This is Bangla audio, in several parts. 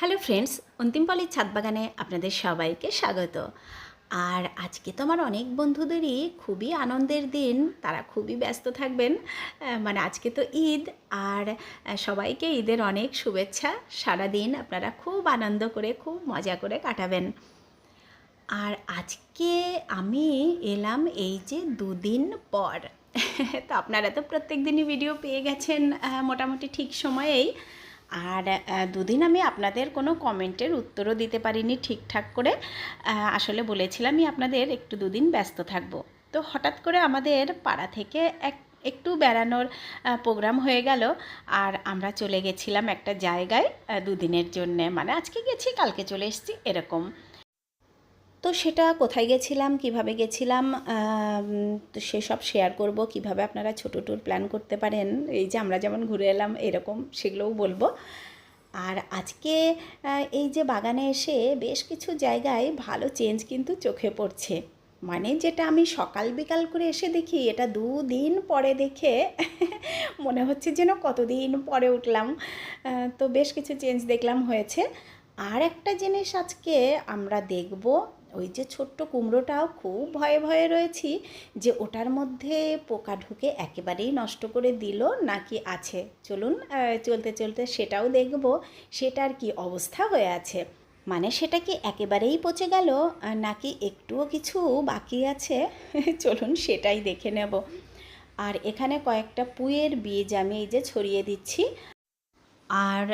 হ্যালো ফ্রেন্ডস অন্তিমপালির ছাদ বাগানে আপনাদের সবাইকে স্বাগত। আর আজকে তো আমার অনেক বন্ধুদেরই খুবই আনন্দের দিন, তারা খুবই ব্যস্ত থাকবেন। মানে আজকে তো ঈদ, আর সবাইকে ঈদের অনেক শুভেচ্ছা সারা দিন আপনারা খুব আনন্দ করে, খুব মজা করে কাটাবেন। আর আজকে আমি এলাম এই যে দুদিন পর। তো আপনারা তো প্রত্যেক দিনই ভিডিও পেয়ে গেছেন মোটামুটি ঠিক সময়েই। আর দুদিন আমি আপনাদের কোনো কমেন্টের উত্তরও দিতে পারিনি ঠিকঠাক করে। আসলে বলেছিলামই আপনাদের একটু দুদিন ব্যস্ত থাকব। তো হঠাৎ করে আমাদের পাড়া থেকে এক, একটু বেড়ানোর প্রোগ্রাম হয়ে গেল আর আমরা চলে গেছিলাম একটা জায়গায় দুদিনের জন্যে। মানে আজকে গেছি, কালকে চলে এসেছি, এরকম। তো সেটা কোথায় গেছিলাম, কীভাবে গেছিলাম তো সেসব শেয়ার করব, কীভাবে আপনারা ছোট ট্যুর প্ল্যান করতে পারেন, এই যে আমরা যেমন ঘুরে এলাম এরকম সেগুলোও বলব। আর আজকে এই যে বাগানে এসে বেশ কিছু জায়গায় ভালো চেঞ্জ কিন্তু চোখে পড়ছে। মানে যেটা আমি সকাল বিকাল করে এসে দেখি, এটা দুদিন পরে দেখে মনে হচ্ছে যেন কতদিন পরে উঠলাম। তো বেশ কিছু চেঞ্জ দেখলাম হয়েছে। আর একটা জিনিস আজকে আমরা দেখব ওই যে ছোট্ট কুমড়োটাও খুব ভয়ে ভয়ে রয়েছি যে ওটার মধ্যে পোকা ঢুকে একেবারেই নষ্ট করে দিল নাকি আছে। চলুন চলতে চলতে সেটাও দেখব, সেটার কি অবস্থা হয়ে আছে। মানে সেটা কি একেবারেই পচে গেল নাকি একটুও কিছু বাকি আছে? চলুন সেটাই দেখে নেব। আর এখানে কয়েকটা পুঁয়ের বীজ আমি এই যে ছড়িয়ে দিচ্ছি। আর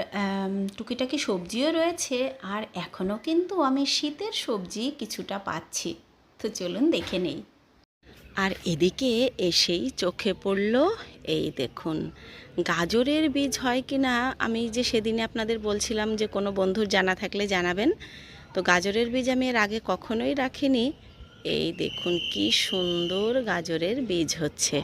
টুকিটাকি সবজিও রয়েছে, আর এখনও কিন্তু আমি শীতের সবজি কিছুটা পাচ্ছি। তো চলুন দেখে নেই। আর এদিকে এসেই চোখে পড়ল, এই দেখুন, গাজরের বীজ হয় কি না আমি যে সেদিনে আপনাদের বলছিলাম যে কোনো বন্ধুর জানা থাকলে জানাবেন। তো গাজরের বীজ আমি এর আগে কখনোই রাখিনি। এই দেখুন, কি সুন্দর গাজরের বীজ হচ্ছে।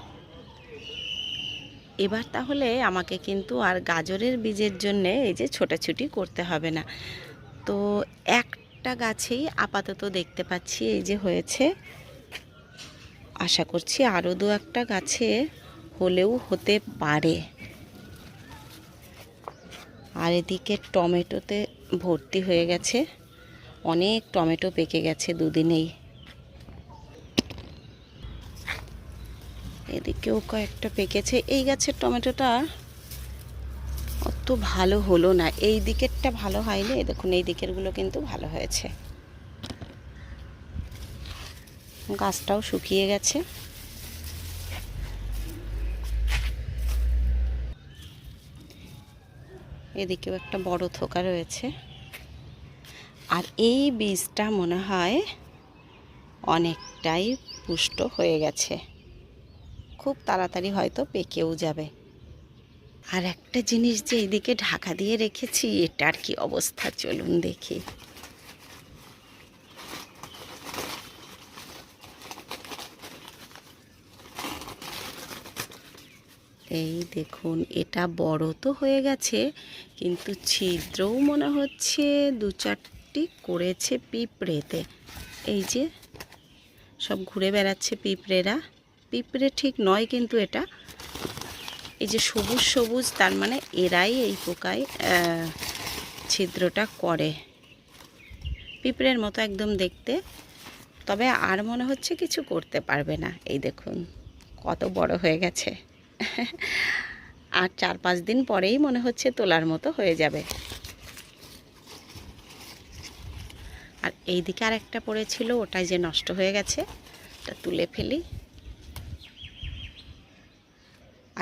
এবার তাহলে আমাকে কিন্তু আর গাজরের বীজের জন্য এই যে ছোটাছুটি করতে হবে না। তো একটা গাছেই আপাতত দেখতে পাচ্ছি এই যে হয়েছে। আশা করছি আরও দু একটা গাছে হলেও হতে পারে। আর এদিকে টমেটোতে ভর্তি হয়ে গেছে। অনেক টমেটো পেকে গেছে দুদিনেই। এদিকেও কয়েকটা পেকেছে। এই গাছের টমেটোটা অত ভালো হলো না। এই দিকেরটা ভালো হয়নি দেখুন, এই দিকেরগুলো কিন্তু ভালো হয়েছে। গাছটাও শুকিয়ে গেছে। এদিকেও একটা বড় থোকা রয়েছে। আর এই বীজটা মনে হয় অনেকটাই পুষ্ট হয়ে গেছে। খুব তাড়াতাড়ি হয়তো পেকেও যাবে। আর একটা জিনিস যে এদিকে ঢাকা দিয়ে রেখেছি, এটার কি অবস্থা চলুন দেখি। এই দেখুন, এটা বড় তো হয়ে গেছে, কিন্তু ছিদ্রও মনে হচ্ছে দু চারটি করেছে পিঁপড়েতে। এই যে, সব ঘুরে বেড়াচ্ছে পিঁপড়েরা। পিঁপড়ে ঠিক নয় কিন্তু এটা। এই যে সবুজ সবুজ, তার মানে এরাই এই পোকায় ছিদ্রটা করে। পিঁপড়ের মতো একদম দেখতে, তবে আর মনে হচ্ছে কিছু করতে পারবে না। এই দেখুন, কত বড় হয়ে গেছে। আর চার পাঁচ দিন পরেই মনে হচ্ছে তোলার মতো হয়ে যাবে। আর এই দিকে আর একটা পড়েছিল, ওটাই যে নষ্ট হয়ে গেছে তুলে ফেলি।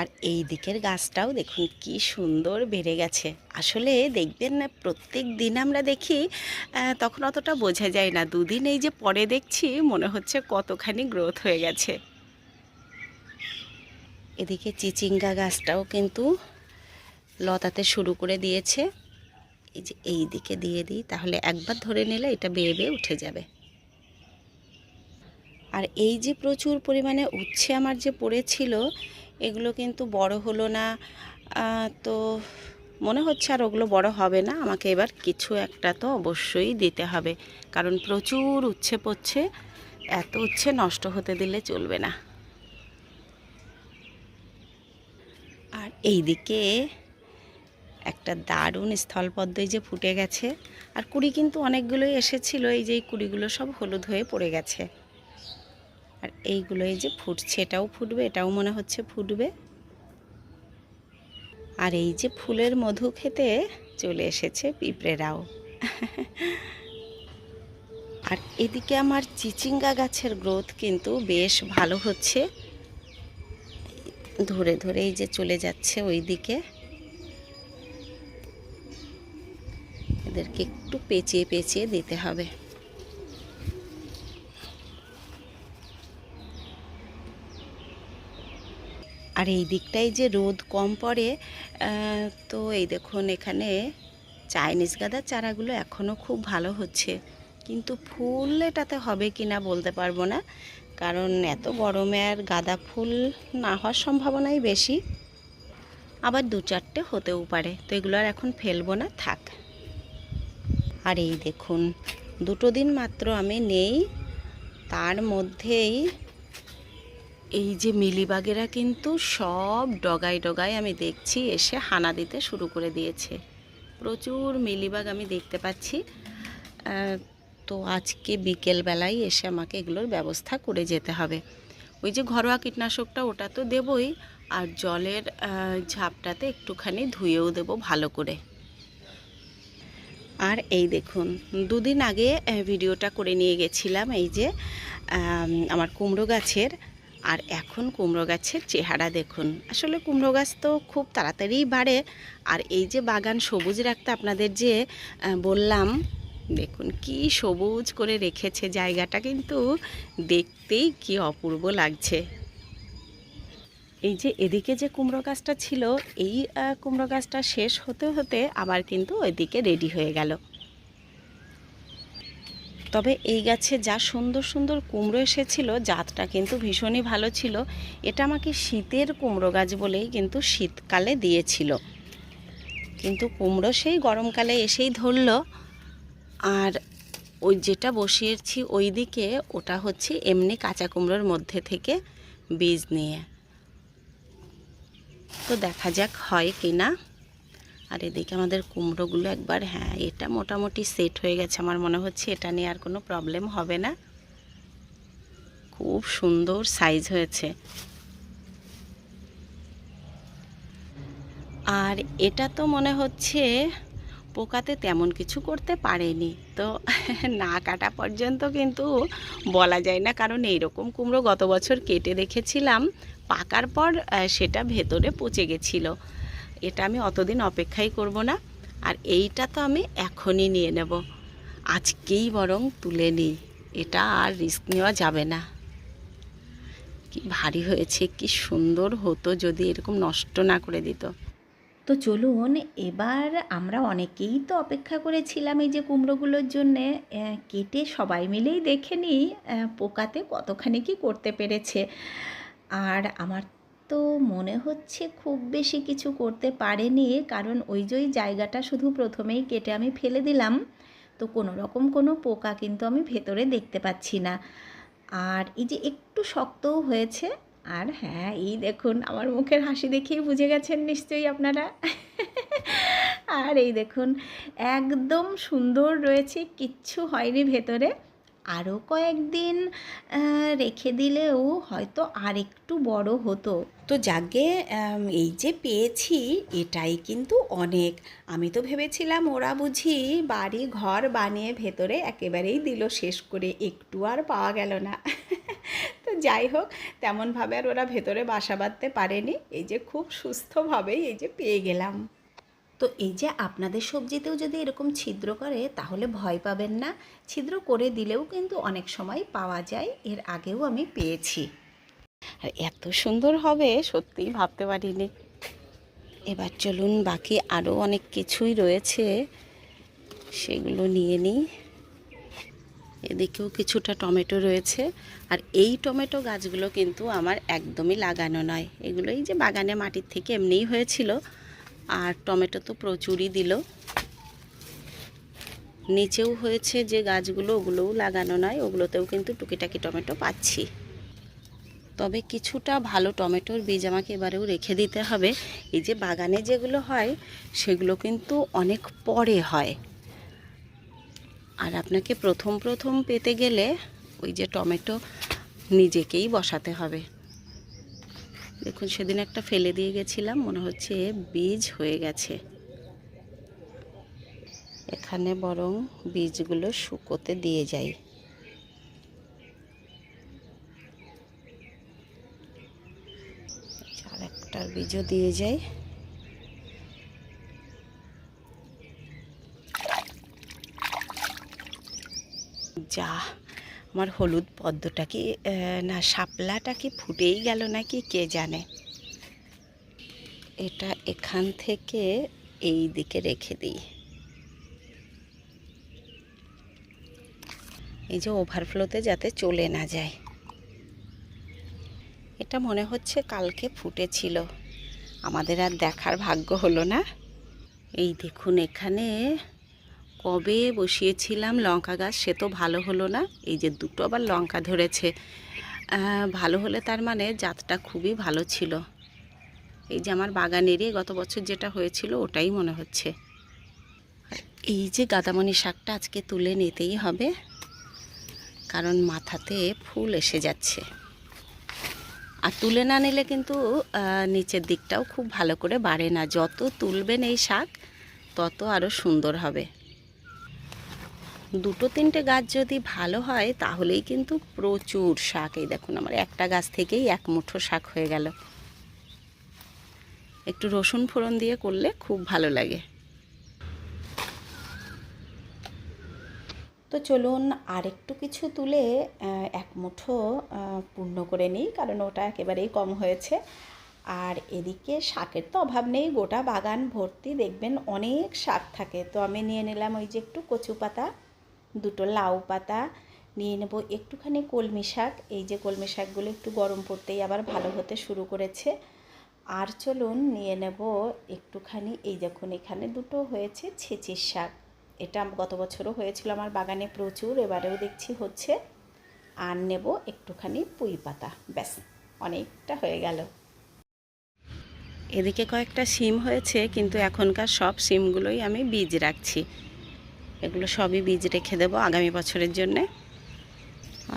আর এই দিকের গাছটাও দেখুন কি সুন্দর বেড়ে গেছে। আসলে দেখবেন না, প্রত্যেক দিন আমরা দেখি তখন অতটা বোঝা যায় না। দুদিন এই যে পরে দেখছি, মনে হচ্ছে কতখানি গ্রোথ হয়ে গেছে। এদিকে চিচিঙ্গা গাছটাও কিন্তু লতাতে শুরু করে দিয়েছে। এই যে এই দিকে দিয়ে দিই, তাহলে একবার ধরে নিলে এটা বেয়ে বেয়ে উঠে যাবে। আর এই যে প্রচুর পরিমাণে উচ্ছে আমার যে পড়েছিল এগুলো কিন্তু বড় হলো না। তো মনে হচ্ছে আর ওগুলো বড় হবে না। আমাকে এবার কিছু একটা তো অবশ্যই দিতে হবে। কারণ প্রচুর উচ্ছে পড়ছে। এত উচ্ছে নষ্ট হতে দিলে চলবে না। আর এই দিকে একটা দারুণ স্থলপদ্মই যে ফুটে গেছে। আর কুড়ি কিন্তু অনেকগুলোই এসেছিল। এই যে কুড়িগুলো সব হলুদ হয়ে পড়ে গেছে। আর এইগুলো এই যে ফুটছে, এটাও ফুটবে, এটাও মনে হচ্ছে ফুটবে। আর এই যে ফুলের মধু খেতে চলে এসেছে পিঁপড়েরাও। আর এদিকে আমার চিচিঙ্গা গাছের গ্রোথ কিন্তু বেশ ভালো হচ্ছে। ধরে ধরে এই যে চলে যাচ্ছে ওই দিকে এদেরকে একটু পেঁচিয়ে পেঁচিয়ে দিতে হবে। আর এই দিকটায় যে রোদ কম পড়ে তো এই দেখুন এখানে চাইনিজ গাঁদার চারাগুলো এখনও খুব ভালো হচ্ছে। কিন্তু ফুল এটাতে হবে কি না বলতে পারব না, কারণ এত গরমে আর গাঁদা ফুল না হওয়ার সম্ভাবনাই বেশি। আবার দু চারটে হতেও পারে, তো এগুলো আর এখন ফেলব না, থাক। আর এই দেখুন, দুটো দিন মাত্র আমি নেই, তার মধ্যেই এই যে মিলিবাগেরা কিন্তু সব ডগায় ডগায় আমি দেখছি এসে হানা দিতে শুরু করে দিয়েছে। প্রচুর মিলিবাগ আমি দেখতে পাচ্ছি। তো আজকে বিকেলবেলায় এসে আমাকে এগুলোর ব্যবস্থা করে যেতে হবে। ওই যে ঘরোয়া কীটনাশকটা ওটা তো দেবই, আর জলের ঝাপটাতে একটুখানি ধুয়েও দেব ভালো করে। আর এই দেখুন, দুদিন আগে ভিডিওটা করে নিয়ে গেছিলাম এই যে আমার কুমড়ো গাছের। আর এখন কুমড়ো গাছের চেহারা দেখুন। আসলে কুমড়ো গাছ তো খুব তাড়াতাড়িই বাড়ে। আর এই যে বাগান সবুজ রাখতে আপনাদের যে বললাম, দেখুন কি সবুজ করে রেখেছে জায়গাটা কিন্তু দেখতেই কি অপূর্ব লাগছে। এই যে এদিকে যে কুমড়ো গাছটা ছিল, এই কুমড়ো গাছটা শেষ হতে হতে আবার কিন্তু ওইদিকে রেডি হয়ে গেল। তবে এই গাছে যা সুন্দর সুন্দর কুমড়ো এসেছিল, জাতটা কিন্তু ভীষণই ভালো ছিল। এটা আমাকে শীতের কুমড়ো গাছ বলেই কিন্তু শীতকালে দিয়েছিল। কিন্তু কুমড়ো সেই গরমকালে এসেই ধরলো। আর ওই যেটা বসিয়েছি ওই দিকে ওটা হচ্ছে এমনি কাঁচা কুমড়োর মধ্যে থেকে বীজ নিয়ে। তো দেখা যাক হয় কি না আর এদিকে আমাদের কুমড়োগুলো একবার হ্যাঁ এটা মোটামুটি সেট হয়ে গেছে। আমার মনে হচ্ছে এটা নিয়ে আর কোনো প্রবলেম হবে না। খুব সুন্দর সাইজ হয়েছে। আর এটা তো মনে হচ্ছে পোকাতে তেমন কিছু করতে পারেনি। তো না কাটা পর্যন্ত কিন্তু বলা যায় না, কারণ এইরকম কুমড়ো গত বছর কেটে রেখেছিলাম পাকার পর সেটা ভেতরে পচে গেছিল। এটা আমি অতদিন অপেক্ষাই করব না, আর এইটা তো আমি এখনই নিয়ে নেব। আজকেই বরং তুলে নিই, এটা আর রিস্ক নেওয়া যাবে না। কি ভারী হয়েছে, কি সুন্দর হতো যদি এরকম নষ্ট না করে দিত। তো চলুন, এবার আমরা অনেকেই তো অপেক্ষা করেছিলাম এই যে কুমড়োগুলোর জন্যে কেটে সবাই মিলেই দেখে নিই পোকাতে কতখানি কি করতে পেরেছে। আর আমার তো মনে হচ্ছে খুব বেশি কিছু করতে পারেনি, কারণ ওই যে জায়গাটা শুধু প্রথমেই কেটে আমি ফেলে দিলাম। তো কোনো রকম কোনো পোকা কিন্তু আমি ভেতরে দেখতে পাচ্ছি না। আর এই যে একটু শক্তও হয়েছে, আর হ্যাঁ এই দেখুন, আমার মুখের হাসি দেখেই বুঝে গেছেন নিশ্চয়ই আপনারা। আর এই দেখুন, একদম সুন্দর রয়েছে, কিচ্ছু হয়নি ভেতরে। আরও কয়েকদিন রেখে দিলেও হয়তো আর একটু বড় হতো। তো যাকে এই যে পেয়েছি, এটাই কিন্তু অনেক। আমি তো ভেবেছিলাম ওরা বুঝি বাড়ি ঘর বানিয়ে ভেতরে একেবারেই দিল, শেষ করে একটু আর পাওয়া গেল না। তো যাই হোক, তেমনভাবে আর ওরা ভেতরে বাসা বাঁধতে পারেনি। এই যে খুব সুস্থভাবেই এই যে পেয়ে গেলাম। তো এই যে আপনাদের সবজিতেও যদি এরকম ছিদ্র করে, তাহলে ভয় পাবেন না। ছিদ্র করে দিলেও কিন্তু অনেক সময় পাওয়া যায়। এর আগেও আমি পেয়েছি। আর, এত সুন্দর হবে, সত্যিই ভাবতে পারিনি। এবার চলুন, বাকি আরও অনেক কিছুই রয়েছে। সেগুলো নিয়ে নিই। এদিকেও কিছুটা টমেটো রয়েছে। আর এই টমেটো গাছগুলো কিন্তু আমার একদমই লাগানো নয়। এগুলো এই যে বাগানে মাটির থেকে এমনিই হয়েছিল। আর টমেটো তো প্রচুরই দিল। নিচেও হয়েছে যে গাছগুলো, ওগুলোও লাগানো নয়, ওগুলোতেও কিন্তু টুকিটাকি টমেটো পাচ্ছি। তবে কিছুটা ভালো টমেটোর বীজ আমাকে এবারেও রেখে দিতে হবে। এই যে বাগানে যেগুলো হয়, সেগুলো কিন্তু অনেক পরে হয়। আর আপনাকে প্রথম প্রথম পেতে গেলে ওই যে টমেটো নিজেকেই বসাতে হবে। দেখুন, সেদিন একটা ফেলে দিয়ে গেছিলাম, মনে হচ্ছে বীজ হয়ে গেছে। এখানে বরং বীজগুলো শুকোতে দিয়ে যাই। আর একটার বীজও দিয়ে যাই। যা আমার হলুদ পদ্মটা কি না, শাপলাটা কি ফুটেই গেল নাকি, কে জানে? এটা এখান থেকে এই দিকে রেখে দিই। এই যে ওভারফ্লোতে যাতে চলে না যায়। এটা মনে হচ্ছে কালকে ফুটেছিল। আমাদের আর দেখার ভাগ্য হলো না। এই দেখুন এখানে কবে বসিয়েছিলাম লঙ্কা গাছ সে তো ভালো হলো না। এই যে দুটো আবার লঙ্কা ধরেছে। ভালো হলে তার মানে জাতটা খুবই ভালো ছিল। এই যে আমার বাগানেরই গত বছর যেটা হয়েছিল ওটাই মনে হচ্ছে। এই যে গাদামণি শাকটা আজকে তুলে নিতেই হবে, কারণ মাথাতে ফুল এসে যাচ্ছে। আর তুলে না নিলে কিন্তু নিচের দিকটাও খুব ভালো করে বাড়ে না। যত তুলবেন এই শাক, তত আরও সুন্দর হবে। দুটো তিনটে গাছ যদি ভালো হয়, তাহলেই কিন্তু প্রচুর শাক। এই দেখুন আমার একটা গাছ থেকেই এক মুঠো শাক হয়ে গেল। একটু রসুন ফোড়ন দিয়ে করলে খুব ভালো লাগে। তো চলুন আর একটু কিছু তুলে এক মুঠো পূর্ণ করে নিই, কারণ ওটা একেবারেই কম হয়েছে। আর এদিকে শাকের তো অভাব নেই, গোটা বাগান ভর্তি, দেখবেন অনেক শাক থাকে। তো আমি নিয়ে নিলাম ওই যে একটু কচু পাতা দুটো লাউ পাতা নিয়ে নেব, একটুখানি কলমি শাক। এই যে কলমি শাকগুলো একটু গরম পড়তেই আবার ভালো হতে শুরু করেছে। আর চলুন নিয়ে নেব একটুখানি, এই দেখুন এখানে দুটো হয়েছে ছেচির শাক। এটা গত বছরও হয়েছিল, আমার বাগানে প্রচুর, এবারেও দেখছি হচ্ছে। আর নেব একটুখানি পুঁই পাতা, ব্যাস, অনেকটা হয়ে গেল। এদিকে কয়েকটা সিম হয়েছে, কিন্তু এখনকার সব সিমগুলোই আমি বীজ রাখছি। এগুলো সবই বীজ রেখে দেবো আগামী বছরের জন্যে।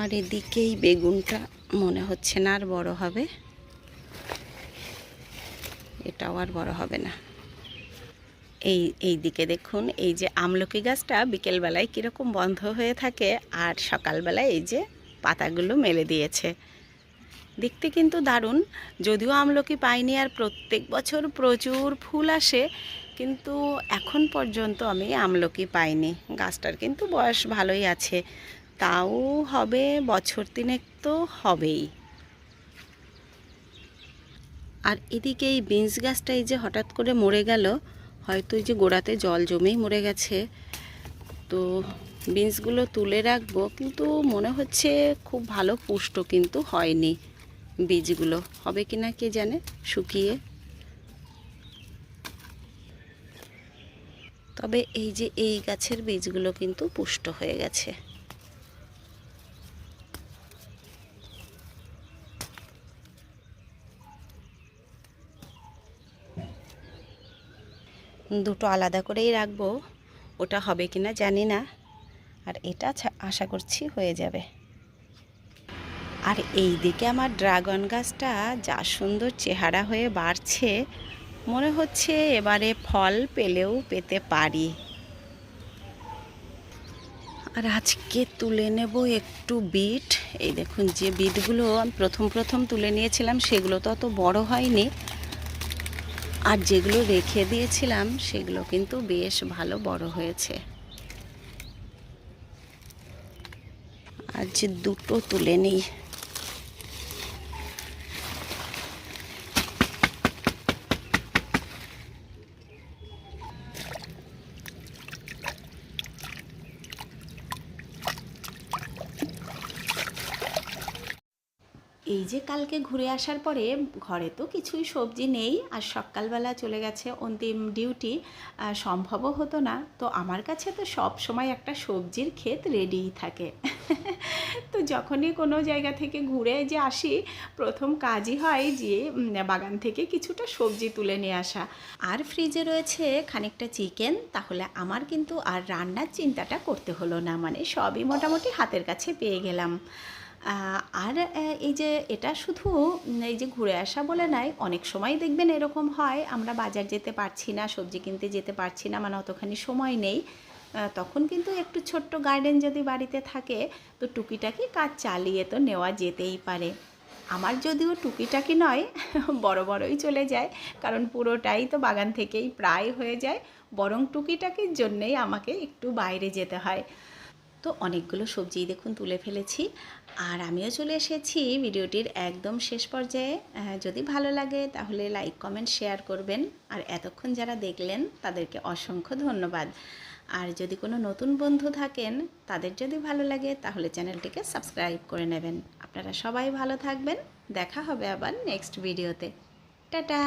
আর এদিকেই বেগুনটা মনে হচ্ছে না আর বড় হবে। এটাও আর বড় হবে না। এই এই দিকে দেখুন, এই যে আমলকি গাছটা বিকেলবেলায় কীরকম বন্ধ হয়ে থাকে আর সকালবেলায় এই যে পাতাগুলো মেলে দিয়েছে। দেখতে কিন্তু দারুণ। যদিও আমলকি পাইনি আর প্রত্যেক বছর প্রচুর ফুল আসে কিন্তু এখন পর্যন্ত আমি আমলকি পাইনি। গাছটার কিন্তু বয়স ভালোই আছে। তাও হবে, বছর তিনেক তো হবেই। আর এদিকে এই বিনস গাছটা এই যে হঠাৎ করে মরে গেল, হয়তো এই যে গোড়াতে জল জমেই মরে গেছে। তো বিনসগুলো তুলে রাখব, কিন্তু মনে হচ্ছে খুব ভালো পুষ্ট কিন্তু হয়নি বীজগুলো। হবে কি না কে জানে? শুকিয়ে তবে এই যে এই গাছের বীজগুলো কিন্তু পুষ্ট হয়ে গেছে। দুটো আলাদা করেই রাখব, ওটা হবে কি না জানি না, আর এটা আশা করছি হয়ে যাবে। আর এই দিকে আমার ড্রাগন গাছটা যা সুন্দর চেহারা হয়ে বাড়ছে মনে হচ্ছে এবারে ফল পেলেও পেতে পারি। আর আজকে তুলে নেব একটু বিট। এই দেখুন, যে বিটগুলো আমি প্রথম প্রথম তুলে নিয়েছিলাম, সেগুলো তো অত বড় হয়নি। আর যেগুলো রেখে দিয়েছিলাম, সেগুলো কিন্তু বেশ ভালো বড় হয়েছে। যে দুটো তুলে নিই। এই যে কালকে ঘুরে আসার পরে ঘরে তো কিছুই সবজি নেই, আর সকালবেলা চলে গেছে অন্তিম ডিউটি সম্ভবও হতো না। তো আমার কাছে তো সব সময় একটা সবজির ক্ষেত রেডিই থাকে। তো যখনই কোনো জায়গা থেকে ঘুরে যে আসি, প্রথম কাজই হয় যে বাগান থেকে কিছুটা সবজি তুলে নিয়ে আসা। আর ফ্রিজে রয়েছে খানিকটা চিকেন তাহলে আমার কিন্তু আর রান্নার চিন্তাটা করতে হলো না। মানে সবই মোটামুটি হাতের কাছে পেয়ে গেলাম। আর এই যে এটা শুধু এই যে ঘুরে আসা বলে নয় অনেক সময় দেখবেন এরকম হয়, আমরা বাজার যেতে পারছি না, সবজি কিনতে যেতে পারছি না মানে অতখানি সময় নেই। তখন কিন্তু একটু ছোট্ট গার্ডেন যদি বাড়িতে থাকে, তো টুকিটাকি কাজ চালিয়ে তো নেওয়া যেতেই পারে। আমার যদিও টুকিটাকি নয়, বড় বড়ই চলে যায়, কারণ পুরোটাই তো বাগান থেকেই প্রায় হয়ে যায়, বরং টুকিটাকির জন্যেই আমাকে একটু বাইরে যেতে হয়। তো অনেকগুলো সবজি দেখুন তুলে ফেলেছি। আর আমিও চলে এসেছি ভিডিওটির একদম শেষ পর্যায়ে। যদি ভালো লাগে তাহলে লাইক, কমেন্ট, শেয়ার করবেন। আর এতক্ষণ যারা দেখলেন তাদেরকে অসংখ্য ধন্যবাদ। আর যদি কোনো নতুন বন্ধু থাকেন তাদের যদি ভালো লাগে তাহলে চ্যানেলটিকে সাবস্ক্রাইব করে নেবেন। আপনারা সবাই ভালো থাকবেন। দেখা হবে আবার নেক্সট ভিডিওতে। টাটা!